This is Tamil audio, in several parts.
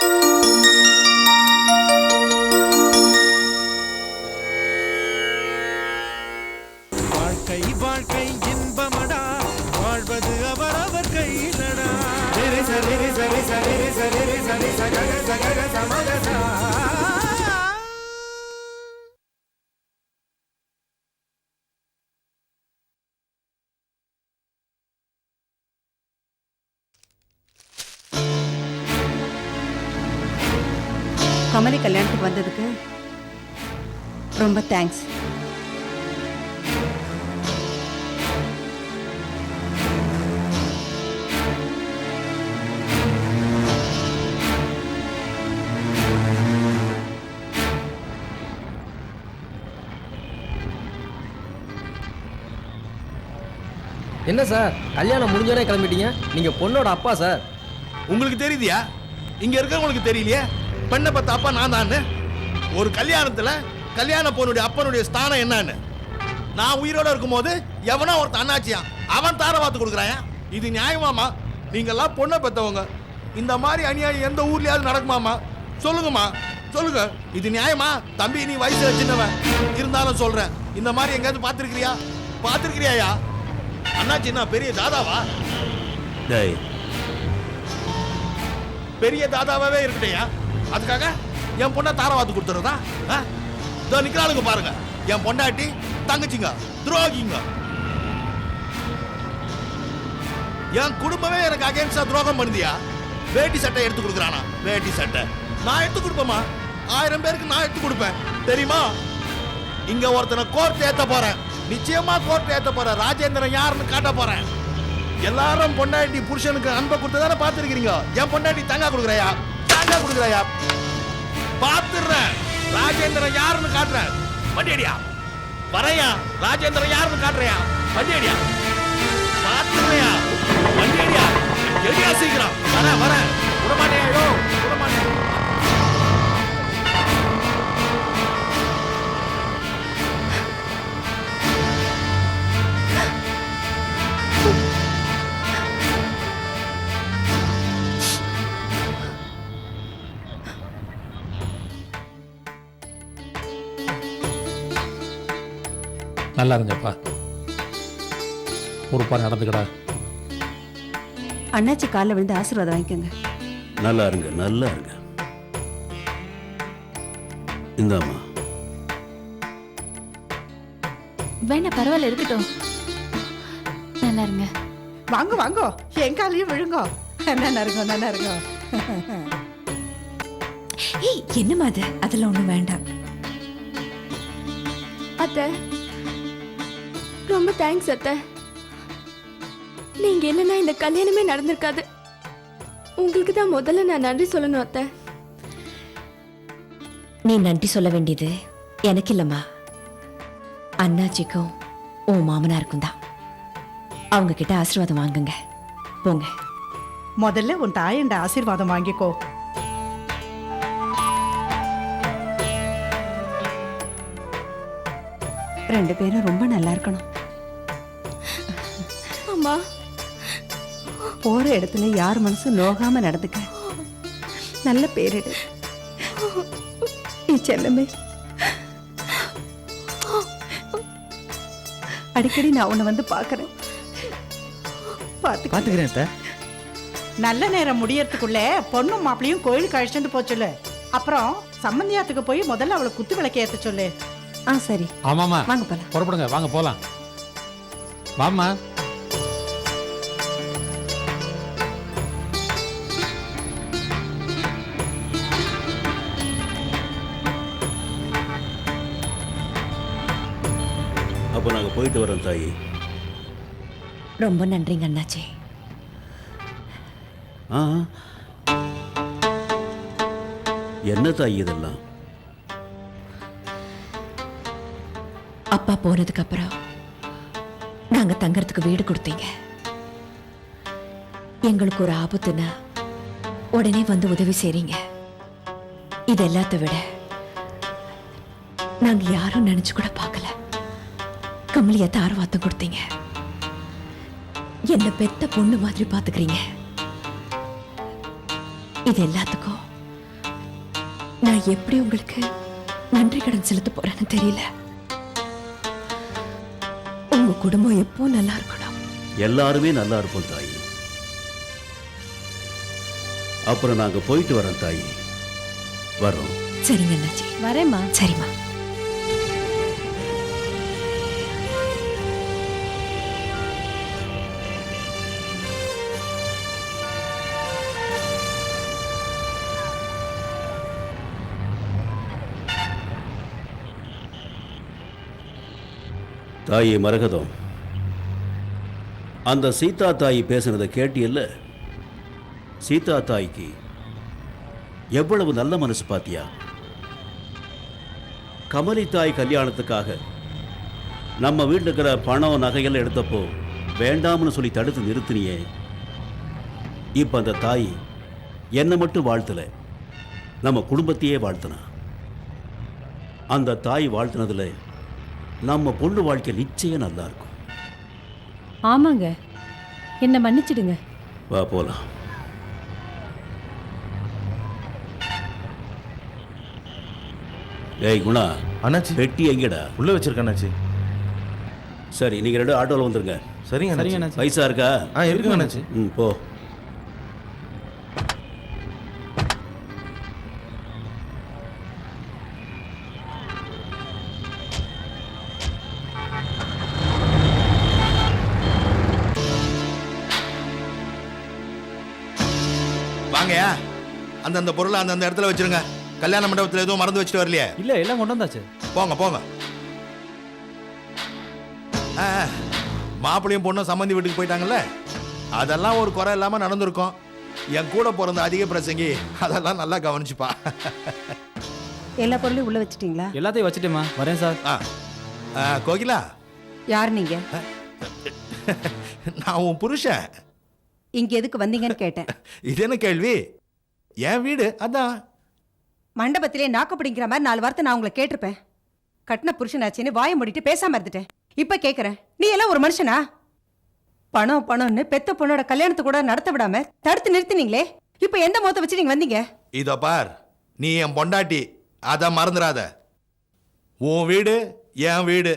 வாழ்க்கை ரொம்ப தேங்க்ஸ் என்ன சார் கல்யாணம் முடிஞ்சோடனே கிளம்பிட்டீங்க? நீங்க பொண்ணோட அப்பா சார் உங்களுக்கு தெரியுதியா? இங்க இருக்கிறவங்களுக்கு தெரியலையே? பெண்ணை பத்த அப்பா நான் தான் ஒரு கல்யாணத்துல கல்யாண பொண்ணுடைய அப்பனுடைய ஸ்தானம் என்னன்னு. நான் உயிரோட இருக்கும்போது எவனோ ஒருத்தன் அண்ணாச்சியா அவன் தார வாத்து கொடுக்குறான் இது நியாயமாமா நீங்கெல்லாம் பொண்ணை பெத்தவங்க. இந்த மாதிரி அநியாயம் எந்த ஊர்லயாவது நடக்குமாமா சொல்லுங்கம்மா சொல்லுங்க இது நியாயமா? தம்பி நீ வயசுல சின்னவன். இருந்தாலும் சொல்றேன். இந்த மாதிரி எங்கேயாவது பார்த்துருக்கிறியா? பார்த்துருக்கிறியாயா? அண்ணாச்சி என்ன பெரிய தாதாவா? டேய். பெரிய தாதாவாவே இருக்கட்டையா? அதுக்காக என் பொண்ணை தாரவாத்து கொடுத்துறதா இதோ நிக்கிறாளுங்க பாருங்க. என் பொண்டாட்டி தங்கச்சிங்க துரோகிங்க. என் குடும்பமே எனக்கு அகேன்ஸ்டா துரோகம் பண்ணுதியா வேட்டி சட்டை எடுத்து கொடுக்குறானா? வேட்டி சட்டை. நான் எடுத்து கொடுப்பேமா ஆயிரம் பேருக்கு நான் எடுத்து கொடுப்பேன். தெரியுமா? இங்க ஒருத்தனை கோர்ட் ஏத்த போறேன். நிச்சயமா கோர்ட் ஏத்த போறேன். ராஜேந்திரன் யாருன்னு காட்ட போறேன். எல்லாரும் பொண்டாட்டி புருஷனுக்கு அன்பை கொடுத்ததான பார்த்துருக்கிறீங்க? என் பொண்டாட்டி தங்கா கொடுக்குறாயா? தங்கா கொடுக்குறாயா? பார்த்துடுறேன். ராஜேந்திரன் யாருன்னு காட்டுறேன். வண்டியடியா வரையா? ராஜேந்திரன் யாருன்னு காட்டுறியா? வண்டியடியா பார்த்துடுறியா வண்டியடியா எடியா சீக்கிரம். வர வர விடமாட்டேன் ஐயோ விடமாட்டேன். நல்லா இருங்கப்பா பொறுப்பா நடந்துக்கடா. அண்ணாச்சி காலில் விழுந்து ஆசீர்வாதம் வாங்கிக்கோங்க. நல்லா இருங்க நல்லா இருங்க இந்தாம்மா. வேணா பரவாயில்ல இருக்கட்டும். நல்லா இருங்க வாங்க வாங்க. என் காலையும் விழுங்கோ. நல்லா இருங்கோ நல்லா இருங்கோ ஏய் என்னம்மா அது? அதெல்லாம் ஒன்றும் வேண்டாம். அத்தை. ரொம்ப தேங்க்ஸ் அத்தை. நீங்க இல்லைன்னா இந்த கல்யாணமே நடந்திருக்காது. உங்களுக்கு தான் முதல்ல நான் நன்றி சொல்லணும் அத்தை. நீ நன்றி சொல்ல வேண்டியது எனக்கு இல்லம்மா. அண்ணாச்சிக்கும் உன் மாமனாருக்கும் தான். அவங்க கிட்ட ஆசீர்வாதம் வாங்குங்க. போங்க. முதல்ல உன் தாயண்ட ஆசீர்வாதம் வாங்கிக்கோ. ரெண்டு பேரும் ரொம்ப நல்லா இருக்கணும். அம்மா போற இடத்துல யார் மனசும் நோகாம நடந்துக்க? நல்ல பேரிடு நீ செல்லமே. அடிக்கடி நான் உன்னை வந்து பார்க்கறேன். பார்த்து பாத்துக்கிறேன் அத்தை. நல்ல நேரம் முடியறதுக்குள்ள பொண்ணும் மாப்பிளையும் கோயிலுக்கு அழைச்சிட்டு போக சொல்லு. அப்புறம் சம்மந்தியாத்துக்கு போய் முதல்ல அவளை குத்து விளக்கு ஏத்த சொல்லு. ஆ சரி. ஆமாம்மா. வாங்க போலாம். புறப்படுங்க. வாங்க போலாம். வாம்மா. போயிட்டு வரோம் தாயி. ரொம்ப நன்றிங்க அண்ணாச்சி. ஆ? என்ன தாயி இதெல்லாம்? அப்பா போனதுக்கு அப்புறம் நாங்க தங்கறதுக்கு வீடு கொடுத்தீங்க. எங்களுக்கு ஒரு ஆபத்துனா உடனே வந்து உதவி செய்றீங்க. இது எல்லாத்த விட நாங்க யாரும் நினைச்சு கூட பார்க்கல. கமலிய தாரவாத்தம் கொடுத்தீங்க. என்ன பெத்த பொண்ணு மாதிரி பாத்துக்கிறீங்க. இது எல்லாத்துக்கும் நான் எப்படி உங்களுக்கு நன்றி கடன் செலுத்த போறேன்னு தெரியல. உங்க குடும்பம் எப்போ நல்லா இருக்கணும்? எல்லாருமே நல்லா இருப்போம் தாயி. அப்புறம் நாங்க போயிட்டு வரோம் தாயி. வரோம். சரிங்க அண்ணாச்சி. வரேம்மா. சரிம்மா. தாயி மரகதம் அந்த சீதா தாயி பேசுனதை கேட்டியல்ல? சீதா தாய்க்கு எவ்வளவு நல்ல மனசு பாத்தியா? கமலி தாய் கல்யாணத்துக்காக நம்ம வீட்டில் இருக்கிற பணம் நகைகள் எடுத்தப்போ வேண்டாம்னு சொல்லி தடுத்து நிறுத்தினியே. இப்ப அந்த தாய் என்னை மட்டும் வாழ்த்தல. நம்ம குடும்பத்தையே வாழ்த்தினா. அந்த தாய் வாழ்த்தினதுல நம்ம பொண்ணு வாழ்க்கை நிச்சயம் நல்லா இருக்கும் ஆமாங்க. என்னை மன்னிச்சிடுங்க. வா போலாம். ஏய் குணா. அண்ணாச்சி. பெட்டி எங்கடா? உள்ள வச்சிருக்க அண்ணாச்சி. சரி நீங்க ரெண்டு ஆட்டோல வந்துருங்க. சரிங்க அண்ணாச்சி. பைசா இருக்கா? ஆ இருக்குங்க அண்ணாச்சி. ம் போ. வாங்கயா அந்தந்த பொருளை அந்தந்த இடத்துல வச்சிருங்க. கல்யாண மண்டபத்தில் எதுவும் மறந்து வச்சுட்டு வரலையே? இல்ல எல்லாம் கொண்டு வந்தாச்சு. போங்க போங்க. ஆ, மாப்பிள்ளையும் பொண்ணும் சம்மந்தி வீட்டுக்கு போயிட்டாங்கல்ல? அதெல்லாம் ஒரு குறை இல்லாமல் நடந்திருக்கும். என் கூட பிறந்த அதிக பிரசங்கி அதெல்லாம் நல்லா கவனிச்சுப்பா. எல்லா பொருளையும் உள்ள வச்சிட்டீங்களா? எல்லாத்தையும் வச்சுட்டேம்மா. வரேன் சார். ஆ, ஆ, கோகிலா. யார் நீங்க? நான் உன் புருஷன். இங்க எதுக்கு வந்தீங்கன்னு கேட்டேன். இது என்ன கேள்வி? என் வீடு அதான். மண்டபத்திலே நாக்கு பிடிக்கிற மாதிரி நாலு வார்த்தை நான் உங்களை கேட்டிருப்பேன். கட்டின புருஷனாச்சின்னு வாயை மூடிட்டு பேசாம இருந்துட்டேன். இப்ப கேக்குறேன். நீ எல்லாம் ஒரு மனுஷனா? பணம் பணம்னு பெத்த பொண்ணோட கல்யாணத்தை கூட நடத்த விடாம தடுத்து நிறுத்தினீங்களே. இப்ப எந்த முகத்தை வச்சு நீங்க வந்தீங்க? இதோ பார் நீ என் பொண்டாட்டி அதை மறந்துடாத. உன் வீடு என் வீடு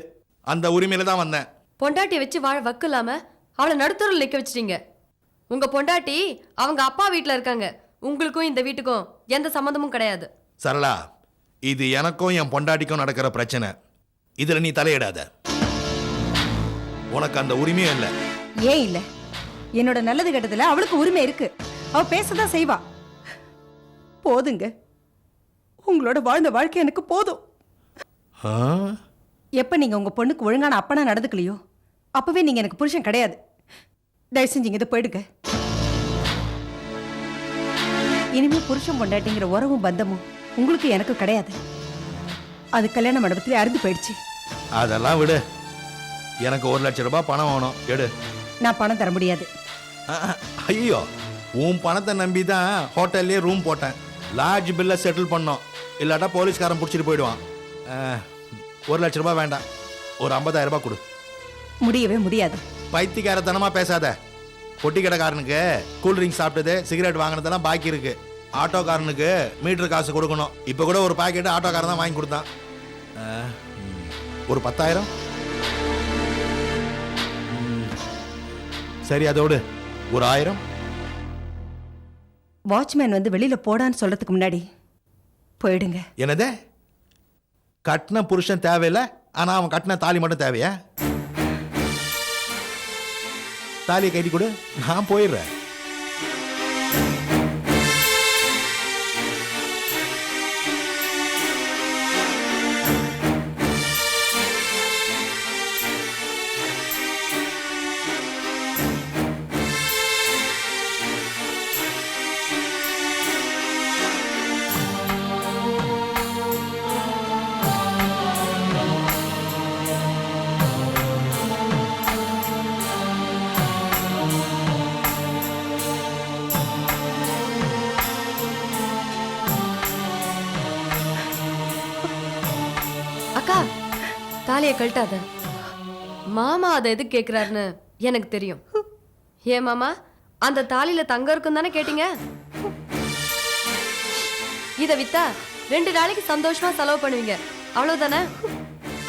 அந்த உரிமையில தான் வந்தேன். பொண்டாட்டியை வச்சு வாழ வக்கு இல்லாம அவளை நடுத்தூரில் நிக்க வச்சிட்டீங்க. உங்க பொண்டாட்டி அவங்க அப்பா வீட்டில் இருக்காங்க. உங்களுக்கும் இந்த வீட்டுக்கும் எந்த சம்மந்தமும் கிடையாது. சரளா இது எனக்கும் என் பொண்டாட்டிக்கும் நடக்கிற பிரச்சனை. இதுல நீ தலையிடாத. உனக்கு அந்த உரிமையும் இல்லை. ஏன் இல்ல? என்னோட நல்லது கெட்டதுல அவளுக்கு உரிமை இருக்கு. அவ பேசதான் செய்வா. போதுங்க. உங்களோட வாழ்ந்த வாழ்க்கை எனக்கு போதும். எப்ப நீங்க உங்க பொண்ணுக்கு ஒழுங்கான அப்பனா நடந்துக்கலையோ அப்பவே நீங்க எனக்கு புருஷன் கிடையாது. தயவு செஞ்சு இங்க போயிடுங்க. இனிமே புருஷன் பொண்டாட்டிங்கிற உறவும் பந்தமும் உங்களுக்கு எனக்கு கிடையாது. அது கல்யாண மண்டபத்திலே அறுந்து போயிடுச்சு. அதெல்லாம் விடு. எனக்கு ஒரு லட்சம் ரூபாய் பணம் வேணும். எடு. நான் பணம் தர முடியாது. ஐயோ உன் பணத்தை நம்பி தான் ஹோட்டல்லே ரூம் போட்டேன். லாட்ஜ் பில்லை செட்டில் பண்ணோம். இல்லாட்டா போலீஸ்காரன் பிடிச்சிட்டு போயிடுவான். ஒரு லட்ச ரூபாய் வேண்டாம். ஒரு ஐம்பதாயிரம் ரூபாய் கொடு. முடியவே முடியாது. பைத்தியக்காரத்தனமா பேசாத. பொட்டி கடைக்காரனுக்கு கூல் ட்ரிங்க்ஸ் சாப்பிட்டது சிகரெட் வாங்கினதெல்லாம் பாக்கி இருக்கு. ஆட்டோக்காரனுக்கு மீட்டர் காசு கொடுக்கணும். இப்போ கூட ஒரு பாக்கெட் ஆட்டோக்காரன் தான் வாங்கி கொடுத்தான். ஒரு பத்தாயிரம்? சரி அதோடு ஒரு ஆயிரம்? வாட்ச்மேன் வந்து வெளியில போடான்னு சொல்றதுக்கு முன்னாடி போயிடுங்க. என்னது? கட்டின புருஷன் தேவையில்லை ஆனா அவன் கட்டின தாலி மட்டும் தேவையா? தாலியை கட்டி கொடு. நான் போயிடுறேன். தாலியை கழட்டாத. மாமா அதை எது கேட்குறாருன்னு எனக்கு தெரியும். ஏன் மாமா அந்த தாலியில தங்கம் இருக்குன்னு தானே கேட்டீங்க? இதை வித்தா ரெண்டு நாளைக்கு சந்தோஷமா செலவு பண்ணுவீங்க. அவ்வளவுதானே?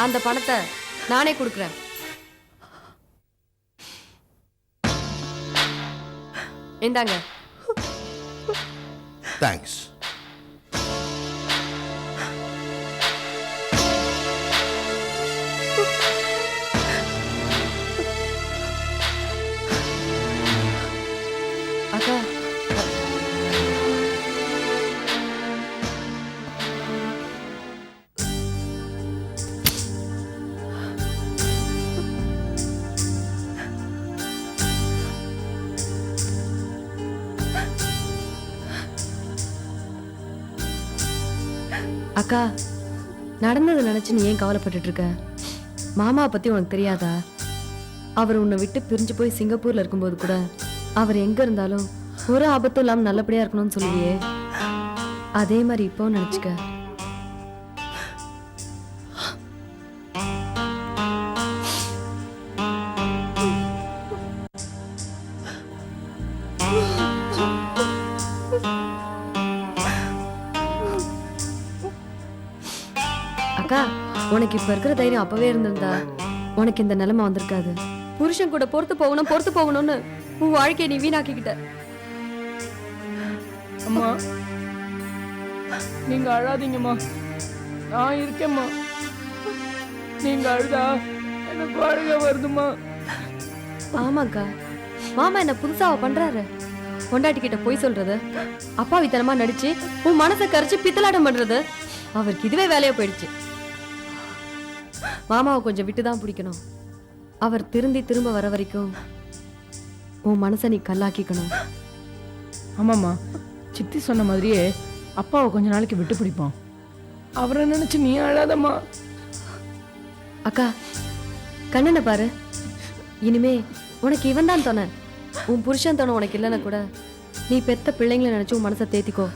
அந்த பணத்தை நானே கொடுக்குறேன். இந்தாங்க. தேங்க்ஸ் அக்கா நடந்ததை நினச்சி நீ ஏன் கவலைப்பட்டுட்டு இருக்க மாமா பத்தி உனக்கு தெரியாதா? அவர் உன்னை விட்டு பிரிஞ்சு போய் சிங்கப்பூரில் இருக்கும்போது கூட அவர் எங்கே இருந்தாலும் ஒரு ஆபத்தும் இல்லாமல் நல்லபடியா இருக்கணும்னு சொல்லுவியே அதே மாதிரி இப்போ நினச்சிக்க. அக்கா உனக்கு இப்ப இருக்கிற தைரியம் அப்பவே இருந்திருந்தா உனக்கு இந்த நிலைமை வந்திருக்காது. புருஷன் கூட பொறுத்து போகணும் பொறுத்து போகணும்னு உன் வாழ்க்கையை நீ வீணாக்கிக்கிட்ட. அம்மா நீங்க அழாதீங்கம்மா. நான் இருக்கேம்மா. நீங்க அழுதா எனக்கு அழுக வருதுமா ஆமாக்கா. மாமா என்ன புதுசாவா பண்றாரு? பொண்டாட்டி கிட்ட போய் சொல்றது அப்பாவித்தனமா நடிச்சு உன் மனசை கரைச்சு பித்தலாட்டம் பண்றது அவருக்கு இதுவே வேலையா போயிடுச்சு. மாமாவை கொஞ்சம் விட்டு தான் பிடிக்கணும். அவர் திருந்தி திரும்ப வர வரைக்கும் உன் மனசை நீ கல்லாக்கிக்கணும். ஆமாம்மா. சித்தி சொன்ன மாதிரியே அப்பாவை கொஞ்ச நாளைக்கு விட்டு பிடிப்போம். அவரை நினைச்சு நீ அழாதம்மா. அக்கா கண்ணனை பாரு. இனிமே உனக்கு இவன் தான் தோண. உன் புருஷன் தோண உனக்கு இல்லைன்னா கூட நீ பெத்த பிள்ளைங்களை நினைச்சு உன் மனசை தேத்திக்கோ.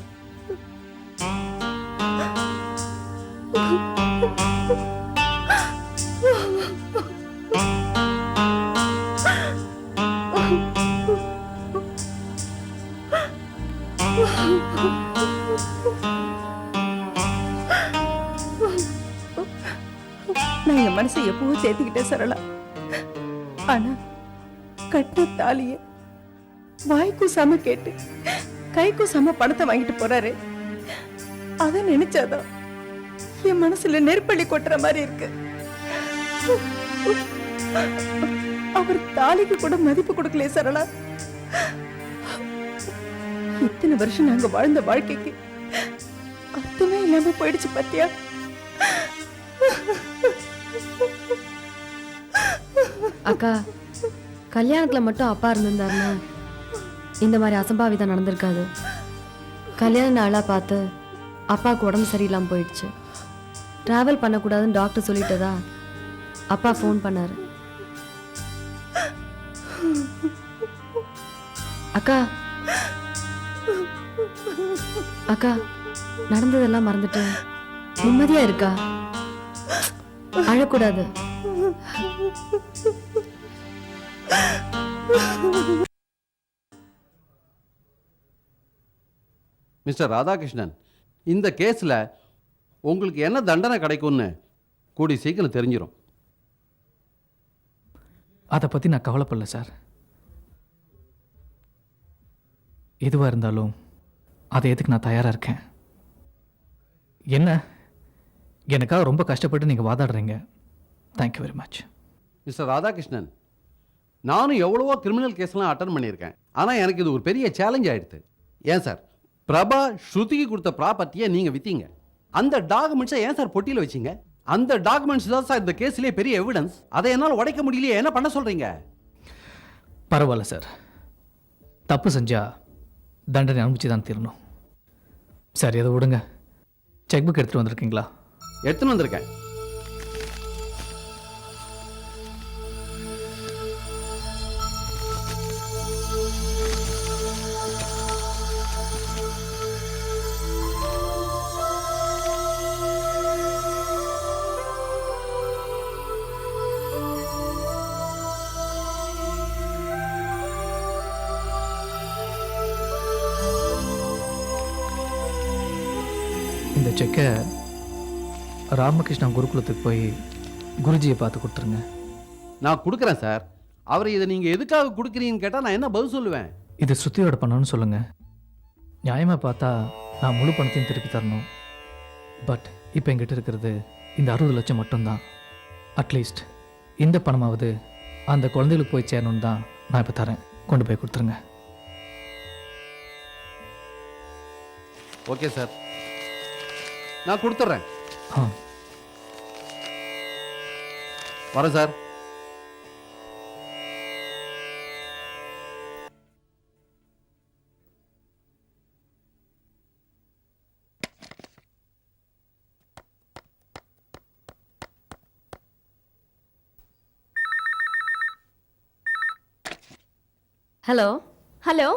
நான் என் மனசை எப்பவும் சேர்த்துக்கிட்டேன் சரளா. ஆனா கட்ட தாலிய வாய்க்கும் சம கேட்டு கைக்கும் சம பணத்தை வாங்கிட்டு போறாரு. அத நினைச்சாதான் என் மனசுல நெருப்பள்ளி கொட்டுற மாதிரி இருக்கு. அவர் தாலிக்கு கூட மதிப்பு கொடுக்கலையே சரளா. இத்தனை வருஷம் நாங்க வாழ்ந்த வாழ்க்கைக்கு அர்த்தமே இல்லாம போயிடுச்சு பாத்தியா? அக்கா கல்யாணத்துல மட்டும் அப்பா இருந்திருந்தாருன்னா இந்த மாதிரி அசம்பாவிதம் நடந்திருக்காது. கல்யாண நாளாக பார்த்து அப்பாவுக்கு உடம்பு சரியில்லாம போயிடுச்சு. டிராவல் பண்ணக்கூடாதுன்னு டாக்டர் சொல்லிட்டதா அப்பா ஃபோன் பண்ணார். அக்கா அக்கா நடந்ததெல்லாம் மறந்துட்டு நிம்மதியா இருக்கா? அழக்கூடாது. மிஸ்டர் ராதாகிருஷ்ணன் இந்த கேஸில் உங்களுக்கு என்ன தண்டனை கிடைக்கும்னு கூடி சீக்கிரம் தெரிஞ்சிடும் அதை பற்றி நான் கவலைப்படல சார். எதுவாக இருந்தாலும் அதை எதுக்கு நான் தயாராக இருக்கேன்? என்ன? எனக்காக ரொம்ப கஷ்டப்பட்டு நீங்கள் வாதாடுறீங்க. Thank you very much mister Radhakrishnan நானும் எவ்வளவோ கிரிமினல் கேஸ்லாம் அட்டன் பண்ணியிருக்கேன். ஆனால் எனக்கு இது ஒரு பெரிய சேலஞ்ச் ஆயிடுது ஏன் சார்? பிரபா ஸ்ருதிக்கு கொடுத்த ப்ராப்பர்ட்டியை நீங்கள் விற்றீங்க அந்த டாக்குமெண்ட்ஸை ஏன் சார் பொட்டியில் வச்சீங்க? அந்த டாக்குமெண்ட்ஸ் தான் சார் இந்த கேஸ்லேயே பெரிய எவிடன்ஸ் அதை என்னால் உடைக்க முடியலையே என்ன பண்ண சொல்கிறீங்க பரவாயில்ல சார். தப்பு செஞ்சா தண்டனை அனுப்பிச்சு தான் தீரணும். சரி அதை விடுங்க. செக் புக் எடுத்துகிட்டு வந்திருக்கீங்களா? எடுத்துன்னு வந்திருக்கேன். இந்த செக்கை ராமகிருஷ்ணா குருகுலத்துக்கு போய் குருஜியை பார்த்து கொடுத்துருங்க. நான் கொடுக்குறேன் சார். அவர் இதை நீங்கள் எதுக்காக கொடுக்குறீங்கன்னு கேட்டால் நான் என்ன பதில் சொல்லுவேன்? இது சுத்தியோட பண்ணணும்னு சொல்லுங்கள் நியாயமாக பார்த்தா நான் முழு பணத்தையும் திருப்பி தரணும். பட் இப்போ என்கிட்ட இருக்கிறது இந்த அறுபது லட்சம் மட்டும்தான். அட்லீஸ்ட் இந்த பணமாவது அந்த குழந்தைகளுக்கு போய் சேரணும்னு தான் நான் இப்போ தரேன். கொண்டு போய் கொடுத்துருங்க. Okay sir. நான் கொடுத்துட்றேன். வரேன் சார். ஹலோ ஹலோ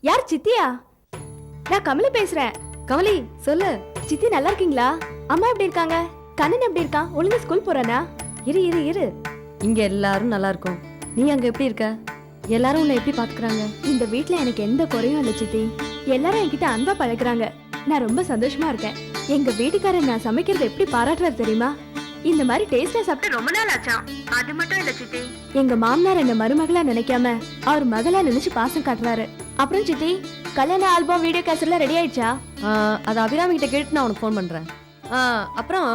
யார் சித்தியா? நான் கமலி பேசுறேன். கமலி சொல்லு. சித்தி நல்லா இருக்கீங்களா? அம்மா எப்படி இருக்காங்க? கண்ணன் எப்படி இருக்கான்? ஒழுங்கா ஸ்கூல் போறானா? இரு இரு இரு. இங்க எல்லாரும் நல்லா இருக்கும். நீ அங்க எப்படி இருக்க? எல்லாரும் உன்னை எப்படி பாத்துக்கறாங்க? இந்த வீட்ல எனக்கு எந்த குறையும் இல்லை சித்தி. எல்லாரும் என்கிட்ட அன்பா பழகுறாங்க. நான் ரொம்ப சந்தோஷமா இருக்கேன். எங்க வீட்டுக்காரர் நான் சமைக்கிறது எப்படி பாராட்டுறாரு தெரியுமா? இந்த மாதிரி டேஸ்டா சாப்பிட்டு ரொம்ப நாள் ஆச்சாம் அது மட்டும் இல்ல சித்தி. எங்க மாமனார் என்ன மருமகளா நினைக்காம அவர் மகளா நினைச்சு பாசம் காட்டுறாரு. அப்புறம் சித்தி கல்யாண ஆல்பம் வீடியோ கேசட்லாம் ரெடி ஆயிடுச்சா? அது அபிராமி கிட்ட கேட்டு நான் உனக்கு ஃபோன் பண்றேன். அப்புறம்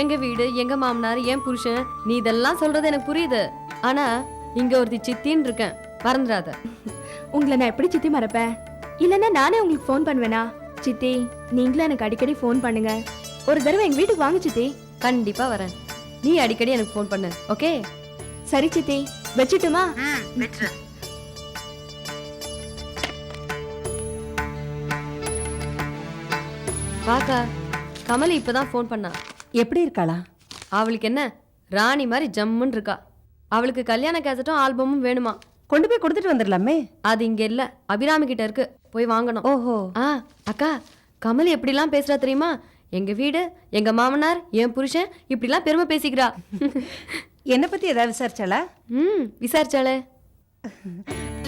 எங்க வீடு எங்க மாமனார் என் புருஷன் நீ இதெல்லாம் சொல்றது எனக்கு புரியுது. ஆனா இங்க ஒருத்தி சித்தின்னு இருக்கேன். மறந்துடாத. உங்களை நான் எப்படி சித்தி மறப்பேன்? இல்லைன்னா நானே உங்களுக்கு ஃபோன் பண்ணுவேனா? சித்தி நீங்களும் எனக்கு அடிக்கடி ஃபோன் பண்ணுங்க. ஒரு தடவை எங்க வீட்டுக்கு வாங்க சித்தி. கண்டிப்பா வரேன். நீ அடிக்கடி எனக்கு ஃபோன் பண்ணு ஓகே சரி சித்தி. வச்சுட்டுமா? பாக்கா கமலி இப்பதான் ஃபோன் பண்ணா. எப்படி இருக்காளா? அவளுக்கு என்ன? ராணி மாதிரி ஜம்முன்னு இருக்கா. அவளுக்கு கல்யாண கேசட்டும் ஆல்பமும் வேணுமா? கொண்டு போய் கொடுத்துட்டு வந்துடலாமே. அது இங்க இல்ல. அபிராமி கிட்ட இருக்கு. போய் வாங்கணும். ஓஹோ. ஆ அக்கா கமல் எப்படிலாம் பேசுறா தெரியுமா? எங்க வீடு எங்க மாமனார் என் புருஷன் இப்படிலாம் பெருமை பேசிக்கிறா. என்னை பத்தி ஏதாவது விசாரிச்சாளா? ம் விசாரிச்சாளே.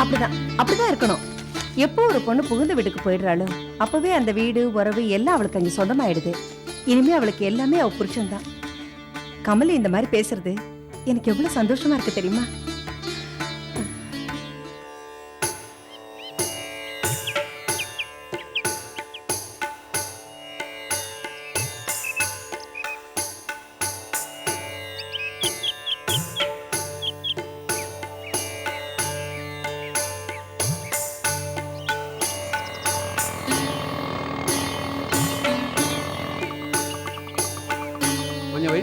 அப்படிதான் அப்படிதான் இருக்கணும். எப்போ ஒரு பொண்ணு புகுந்த வீட்டுக்கு போயிடுறாளோ அப்பவே அந்த வீடு உறவு எல்லாம் அவளுக்கு அங்க சொந்தமாயிடுது. இனிமே அவளுக்கு எல்லாமே அவ புருஷன்தான். கமலி இந்த மாதிரி பேசுறது எனக்கு எவ்வளவு சந்தோஷமா இருக்கு தெரியுமா?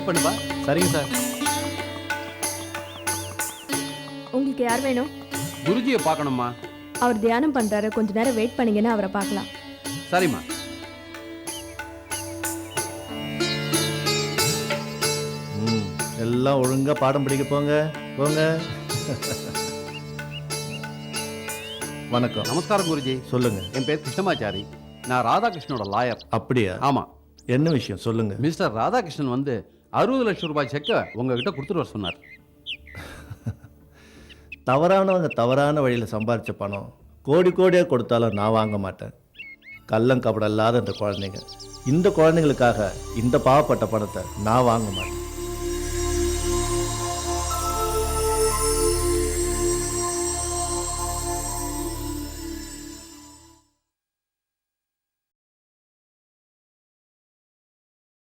வெயிட் பண்ணுப்பா சரிங்க சார். உங்களுக்கு யார் வேணும்? குருஜியை பார்க்கணும்மா அவர் தியானம் பண்றாரு. கொஞ்ச நேரம் வெயிட் பண்ணீங்கன்னா அவரை பார்க்கலாம். சரிம்மா. ம் எல்லாம் ஒழுங்கா பாடம் படிக்க போங்க. போங்க. வணக்கம். நமஸ்காரம் குருஜி. சொல்லுங்க. என் பேர் கிருஷ்ணமாச்சாரி. நான் ராதாகிருஷ்ணனோட லாயர். அப்படியா? ஆமா. என்ன விஷயம்? சொல்லுங்க. மிஸ்டர் ராதாகிருஷ்ணன் வந்து அறுபது லட்சம் ரூபாய் செக்கை உங்ககிட்ட கொடுத்துட்டு வர சொன்னார். தவறானவங்க தவறான வழியில் சம்பாதிச்ச பணம் கோடி கோடியாக கொடுத்தாலும் நான் வாங்க மாட்டேன். கள்ளம் கபடம் இல்லாத இந்த குழந்தைங்க. இந்த குழந்தைங்களுக்காக இந்த பாவப்பட்ட பணத்தை நான் வாங்க மாட்டேன்.